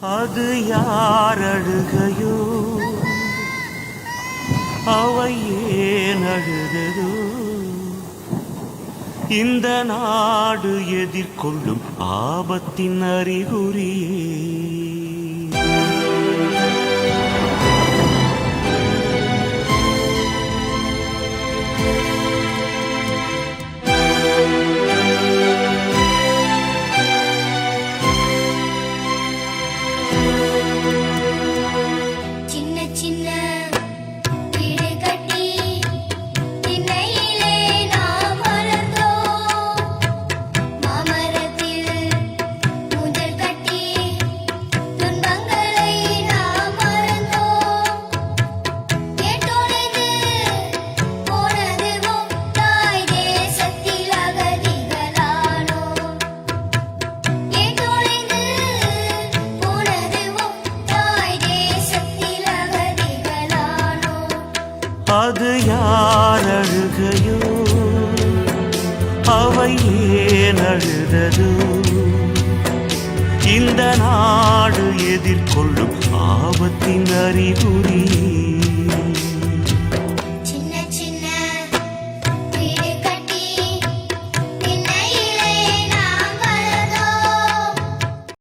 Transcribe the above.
அது யார் அழுகையோ? அவை ஏன் அழுததோ? இந்த நாடு எதிர்கொள்ளும் ஆபத்தின் அறிகுறியே. அது யார் அழுகையோ? அவை ஏன் அழுததோ? இந்த நாடு எதிர்கொள்ளும் ஆபத்தின் அறிகுறி.